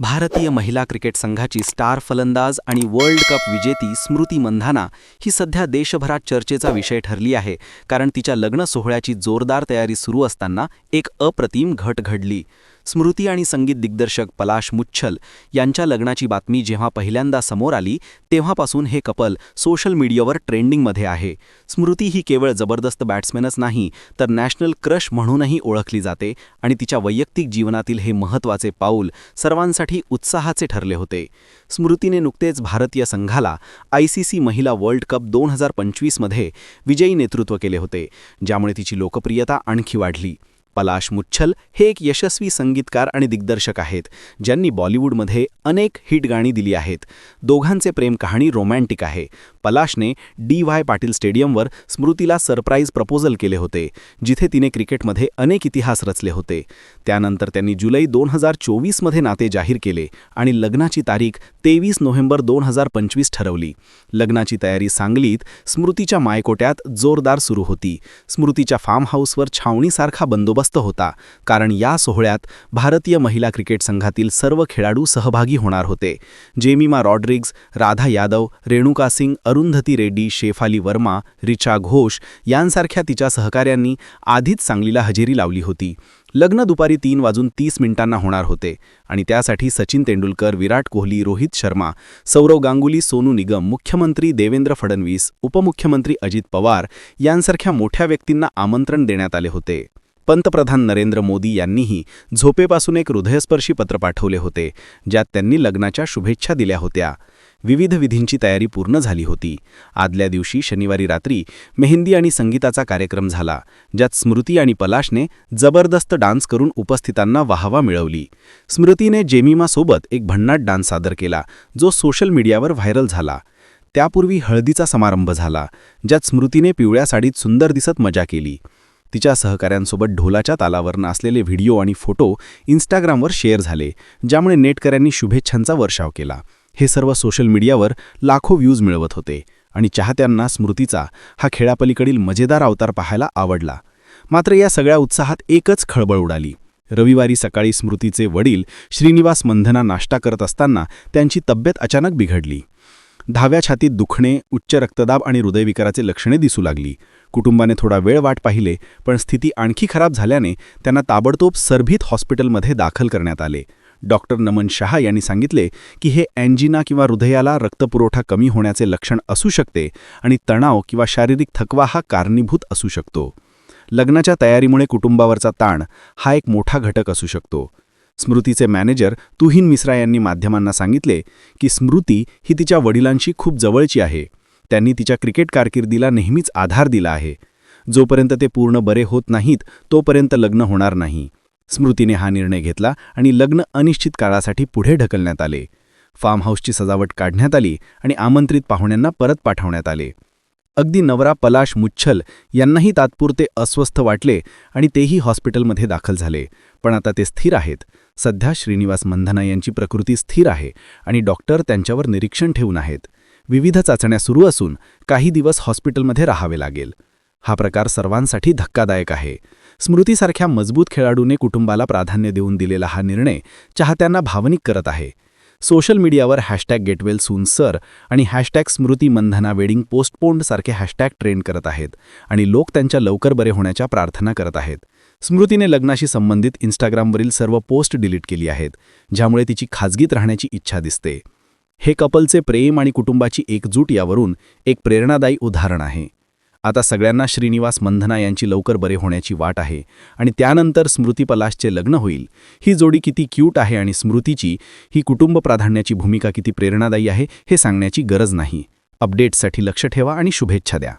भारतीय महिला क्रिकेट संघाची स्टार फलंदाज आणि वर्ल्ड कप विजेती स्मृती मंधाना ही सध्या देशभरात चर्चेचा विषय ठरली आहे कारण तिच्या लग्न सोहळ्याची जोरदार तयारी सुरू असताना एक अप्रतिम घट घडली. स्मृती आणि संगीत दिग्दर्शक पलाश मुच्छल यांच्या लग्नाची बातमी जेव्हा पहिल्यांदा समोर आली तेव्हापासून हे कपल सोशल मीडियावर ट्रेंडिंगमध्ये आहे. स्मृती ही केवळ जबरदस्त बॅट्समॅनच नाही तर नॅशनल क्रश म्हणूनही ओळखली जाते आणि तिच्या वैयक्तिक जीवनातील हे महत्त्वाचे पाऊल सर्वांसाठी उत्साहाचे ठरले होते. स्मृतीने नुकतेच भारतीय संघाला आय सी सी महिला वर्ल्ड कप दोन हजार पंचवीसमध्ये विजयी नेतृत्व केले होते ज्यामुळे तिची लोकप्रियता आणखी वाढली. पलाश मुच्छल हे एक यशस्वी संगीतकार आणि दिग्दर्शक आहेत ज्यांनी बॉलिवूडमध्ये अनेक हिट गाणी दिली आहेत. दोघांचे प्रेम कहाणी रोमॅन्टिक आहे. पलाशने डी व्हाय पाटील स्टेडियमवर स्मृतीला सरप्राईज प्रपोजल केले होते जिथे तिने क्रिकेटमध्ये अनेक इतिहास रचले होते. त्यानंतर त्यांनी जुलै दोन हजार चोवीसमध्ये नाते जाहीर केले आणि लग्नाची तारीख तेवीस नोव्हेंबर दोन हजार पंचवीस ठरवली. लग्नाची तयारी सांगलीत स्मृतीच्या मायकोट्यात जोरदार सुरू होती. स्मृतीच्या फार्म हाऊसवर छावणीसारखा बंदोबस्त होता कारण या सोहळ्यात भारतीय महिला क्रिकेट संघातील सर्व खेळाडू सहभागी होणार होते. जेमिमा रॉड्रिग्ज राधा यादव रेणुका सिंग अरुंधती रेड्डी शेफाली वर्मा रिचा घोष यांसारख्या तिच्या सहकाऱ्यांनी आधीच सांगलीला हजेरी लावली होती. लग्न दुपारी तीन वाजून तीस मिनिटांना होणार होते आणि त्यासाठी सचिन तेंडुलकर विराट कोहली रोहित शर्मा सौरव गांगुली सोनू निगम मुख्यमंत्री देवेंद्र फडणवीस उपमुख्यमंत्री अजित पवार यांसारख्या मोठ्या व्यक्तींना आमंत्रण देण्यात आले होते. पंतप्रधान नरेंद्र मोदी यांनीही झोपेपासून एक हृदयस्पर्शी पत्र पाठवले होते ज्यात त्यांनी लग्नाच्या शुभेच्छा दिल्या होत्या. विविध विधींची तयारी पूर्ण झाली होती. आदल्या दिवशी शनिवारी रात्री मेहंदी आणि संगीताचा कार्यक्रम झाला ज्यात स्मृती आणि पलाशने जबरदस्त डान्स करून उपस्थितांना वाहवा मिळवली. स्मृतीने जेमिमासोबत एक भन्नाट डान्स सादर केला जो सोशल मीडियावर व्हायरल झाला. त्यापूर्वी हळदीचा समारंभ झाला ज्यात स्मृतीने पिवळ्या साडीत सुंदर दिसत मजा केली. तिच्या सहकाऱ्यांसोबत ढोलाच्या तालावरनं असलेले व्हिडिओ आणि फोटो इन्स्टाग्रामवर शेअर झाले ज्यामुळे नेटकऱ्यांनी शुभेच्छांचा वर्षाव केला. हे सर्व सोशल मीडियावर लाखो व्ह्यूज मिळवत होते आणि चाहत्यांना स्मृतीचा हा खेळापलीकडील मजेदार अवतार पाहायला आवडला. मात्र या सगळ्या उत्साहात एकच खळबळ उडाली. रविवारी सकाळी स्मृतीचे वडील श्रीनिवास मंधना नाश्ता करत असताना त्यांची तब्येत अचानक बिघडली. दहाव्या छातीत दुखणे उच्च रक्तदाब आणि हृदयविकाराचे लक्षणे दिसू लागली. कुटुंबाने थोडा वेळ वाट पाहिले पण स्थिती आणखी खराब झाल्याने त्यांना ताबडतोब सरभीत हॉस्पिटलमध्ये दाखल करण्यात आले. डॉक्टर नमन शहा यांनी सांगितले की हे अँजिना किंवा हृदयाला रक्तपुरवठा कमी होण्याचे लक्षण असू शकते आणि तणाव किंवा शारीरिक थकवा हा कारणीभूत असू शकतो. लग्नाच्या तयारीमुळे कुटुंबावरचा ताण हा एक मोठा घटक असू शकतो. स्मृतीचे मॅनेजर तुहीन मिश्रा यांनी माध्यमांना सांगितले की स्मृती ही तिच्या वडिलांशी खूप जवळची आहे. त्यांनी तिच्या क्रिकेट कारकिर्दीला नेहमीच आधार दिला आहे. जोपर्यंत ते पूर्ण बरे होत नाहीत तोपर्यंत लग्न होणार नाही. स्मृतीने हा निर्णय घेतला आणि लग्न अनिश्चित काळासाठी पुढे ढकलण्यात आले. फार्म हाऊसची सजावट काढण्यात आली आणि आमंत्रित पाहुण्यांना परत पाठवण्यात आले. अगदी नवरा पलाश मुच्छल यांनाही तात्पुरते अस्वस्थ वाटले आणि तेही हॉस्पिटलमध्ये दाखल झाले. पण आता ते स्थिर आहेत. सध्या श्रीनिवास मंधना यांची प्रकृती स्थिर आहे आणि डॉक्टर त्यांच्यावर निरीक्षण ठेवून आहेत. विविध चाचण्या सुरू असून काही दिवस हॉस्पिटलमध्ये राहावे लागेल. हा प्रकार सर्वांसाठी धक्कादायक आहे. स्मृतीसारख्या मजबूत खेळाडूने कुटुंबाला प्राधान्य देऊन दिलेला हा निर्णय चाहत्यांना भावनिक करत आहे. सोशल मीडियावर hashtag get well soon sir आणि hashtag Smriti Mandhana wedding postponed सारखे हॅशटॅग ट्रेंड करत आहेत आणि लोक त्यांच्या लवकर बरे होण्याच्या प्रार्थना करत आहेत. स्मृतीने लग्नाशी संबंधित इन्स्टाग्रामवरील सर्व पोस्ट डिलीट केली आहेत ज्यामुळे तिची खाजगीत राहण्याची इच्छा दिसते. हे कपलचे प्रेम आणि कुटुंबाची एकजूट यावरून एक प्रेरणादायी उदाहरण आहे. आता सगळ्यांना श्रीनिवास मंधना यांची लवकर बरे होण्याची वाट आहे आणि त्यानंतर स्मृती पलाशचे लग्न होईल. ही जोडी किती क्यूट आहे आणि स्मृतीची ही कुटुंब प्राधान्याची भूमिका किती प्रेरणादायी आहे हे सांगण्याची गरज नाही. अपडेट्ससाठी लक्ष ठेवा आणि शुभेच्छा द्या.